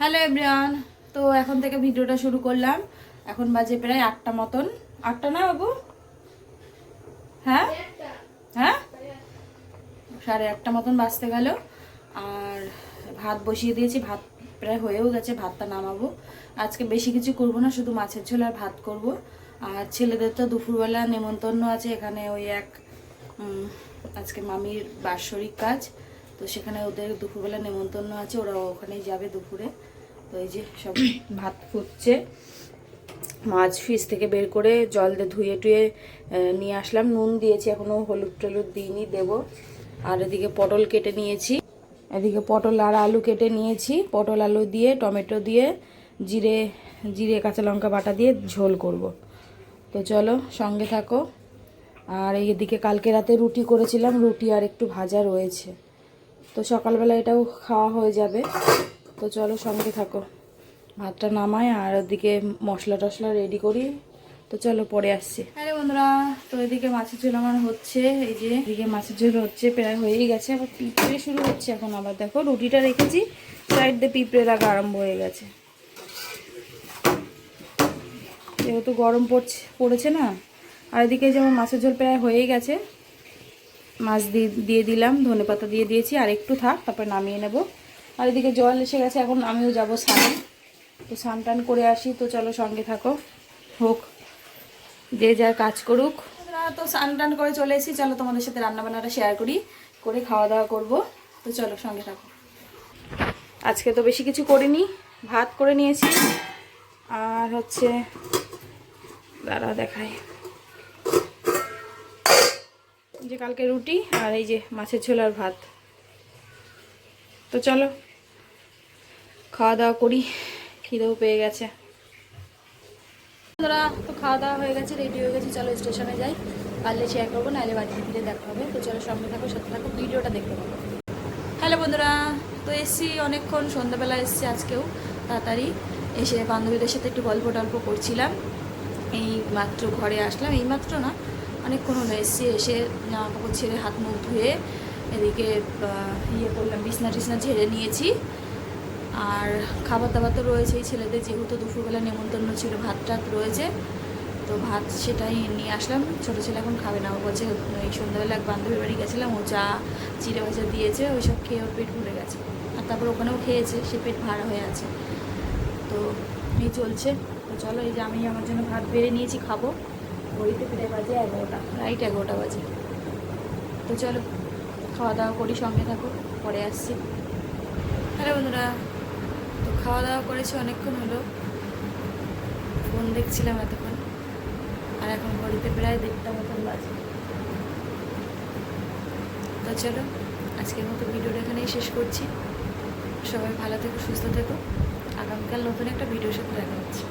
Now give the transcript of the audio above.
Hello everyone তো এখন থেকে ভিডিওটা শুরু করলাম। এখন বাজে প্রায় আটটা মতন। আটটা না, বাবু? হ্যাঁ? হ্যাঁ? সাড়ে আটটা মতন বাজতে গেল। আর ভাত বসিয়ে দিয়েছি। ভাত প্রায় হয়েও গেছে। ভাতটা নামাবো। আজকে বেশি কিছু করব না, শুধু মাছের ঝোল আর ভাত করব। আর ছেলেদের তো দুপুরবেলা নেমন্তন্ন আছে। এখানে ওই এক আজকে মামির বাৎসরিক কাজ। তো সেখানে ওদের দুপুরবেলা নেমন্তন্ন আছে। ওরা ওখানেই যাবে দুপুরে। তো এই যে সব ভাত ফুটছে, মাছ ফ্রিজ থেকে বের করে জল দিয়ে ধুয়ে টুয়ে নিয়ে আসলাম। নুন দিয়েছি, এখনও হলুদ টলুদ দিইনি, দেবো। আর এদিকে পটল কেটে নিয়েছি। এদিকে পটল আর আলু কেটে নিয়েছি। পটল আলু দিয়ে, টমেটো দিয়ে, জিরে জিরে কাঁচা লঙ্কা বাটা দিয়ে ঝোল করব। তো চলো, সঙ্গে থাকো। আর এইদিকে কালকে রাতে রুটি করেছিলাম, রুটি আর একটু ভাজা রয়েছে। তো সকালবেলা এটাও খাওয়া হয়ে যাবে। তো চলো সঙ্গে থাকো। ভাতটা নামাই আর ওদিকে মশলা টশলা রেডি করি। তো চলো পরে আসছি। আরে বন্ধুরা, তো এদিকে মাছের ঝোল আমার হচ্ছে, এই যে এদিকে মাছের ঝোল হচ্ছে, প্রায় হয়েই গেছে, আবার পিঁপড়ে শুরু হচ্ছে এখন আবার। দেখো, রুটিটা রেখেছি সাইড দিয়ে পিঁপড়ে রাখা আরম্ভ হয়ে গেছে। যেহেতু গরম পড়ছে, পড়েছে না, আর এদিকে যেমন মাছের ঝোল প্রায় হয়েই গেছে, মাছ দিয়ে দিয়ে দিলাম ধনে পাতা দিয়ে দিয়েছি, আর একটু থাক, তারপর নামিয়ে নেব। আর এদিকে জল এসে গেছে এখন আমিও যাব স্নান। তো স্নান টান করে আসি তো চলো সঙ্গে থাকো। হোক যে যার কাজ করুক। তো স্নান টান করে চলে এসেছি। চলো তোমাদের সাথে রান্না বান্নাটা শেয়ার করি করে খাওয়া দাওয়া করব। তো চলো সঙ্গে থাকো। আজকে তো বেশি কিছু করিনি ভাত করে নিয়েছি। আর হচ্ছে দাঁড়া দেখাই। যে কালকে রুটি আর এই যে মাছের ঝোল আর ভাত। তো চলো। খাওয়া দাওয়া করি, খিদেও পেয়ে গেছে। বন্ধুরা, তো খাওয়া দাওয়া হয়ে গেছে রেডি হয়ে গেছে, চলো স্টেশনে যাই। পারলে শেয়ার করব, নাহলে বাড়িতে ফিরে দেখা হবে। তো চলো সঙ্গে থাকো, সাথে থাকো, ভিডিওটা দেখতে পাবো হ্যালো বন্ধুরা, তো এসছি অনেকক্ষণ, সন্ধ্যাবেলা এসছি আজকেও, তাড়াতাড়ি। এসে বান্ধবীদের সাথে একটু গল্প টল্প করছিলাম। এই মাত্র ঘরে আসলাম, এই মাত্র না, অনেকক্ষণ হলো এসছি, এসে জামা কাপড় ছেড়ে হাত মুখ ধুয়ে এদিকে ইয়ে করলাম বিছনা টিছনা ঝেড়ে নিয়েছি। আর খাবার দাবার তো রয়েছেই, ছেলেদের যেহেতু দুপুরবেলা নেমন্তন্ন ছিল ভাত টাত রয়েছে, তো ভাত সেটাই নিয়ে আসলাম। ছোটো ছেলে এখন খাবে না, ও বলছে, এই সন্ধ্যাবেলা এক বান্ধবীর বাড়ি গেছিলাম, ও চা চিড়ে ভাজা দিয়েছে, ওই সব খেয়ে ওর পেট ভরে গেছে। আর তারপর ওখানেও খেয়েছে, সে পেট ভাড়া হয়ে আছে। তো এই চলছে। তো চলো, এই যে আমি আমার জন্য ভাত বেড়ে নিয়েছি, খাব। ঘড়িতে ফিরে বাজে এগারোটা, রাইট এগারোটা বাজে। তো চলো খাওয়া দাওয়া করি, সঙ্গে থাকো, পরে আসছি। হ্যালো বন্ধুরা। খাওয়া দাওয়া করেছি, অনেকক্ষণ হলো। ফোন দেখছিলাম এতক্ষণ। আর এখন ঘড়িতে প্রায় দেড়টা মতন বাজে। তো চলো, আজকের মতো ভিডিওটা এখানেই শেষ করছি। সবাই ভালো থেকো, সুস্থ থেকো। আগামীকাল নতুন একটা ভিডিওর সাথে দেখা হচ্ছে।